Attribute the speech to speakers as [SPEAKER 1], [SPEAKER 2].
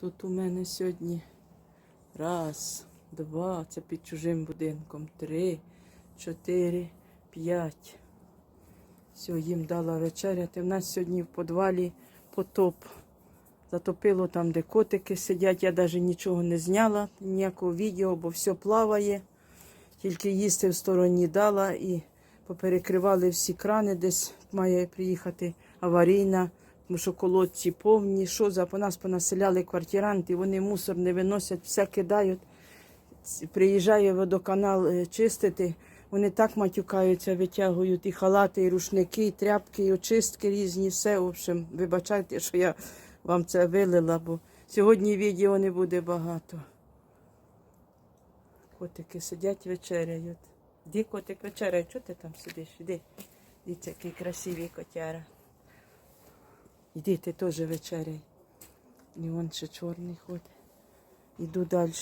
[SPEAKER 1] Тут у мене сьогодні раз, два, це під чужим будинком, три, чотири, п'ять. Все, їм дала вечеряти. У нас сьогодні в подвалі потоп. Затопило там, де котики сидять. Я навіть нічого не зняла, ніякого відео, бо все плаває. Тільки їсти в стороні дала і поперекривали всі крани, десь має приїхати аварійна, тому що колодці повні. Що за по нас понаселяли квартиранти, вони мусор не виносять, все кидають. Приїжджає водоканал е, чистити. Вони так матюкаються, витягують і халати, і рушники, і тряпки, і очистки різні. Все, в общем, вибачайте, що я вам це вилила, бо сьогодні відео не буде багато. Котики сидять, вечеряють. Іди, котик, вечеряй, чого ти там сидиш? Іди. Дивіться, який красивий котяра. Іди, діти теж вечеряй. І вон ще чорний ходить. Іду далі.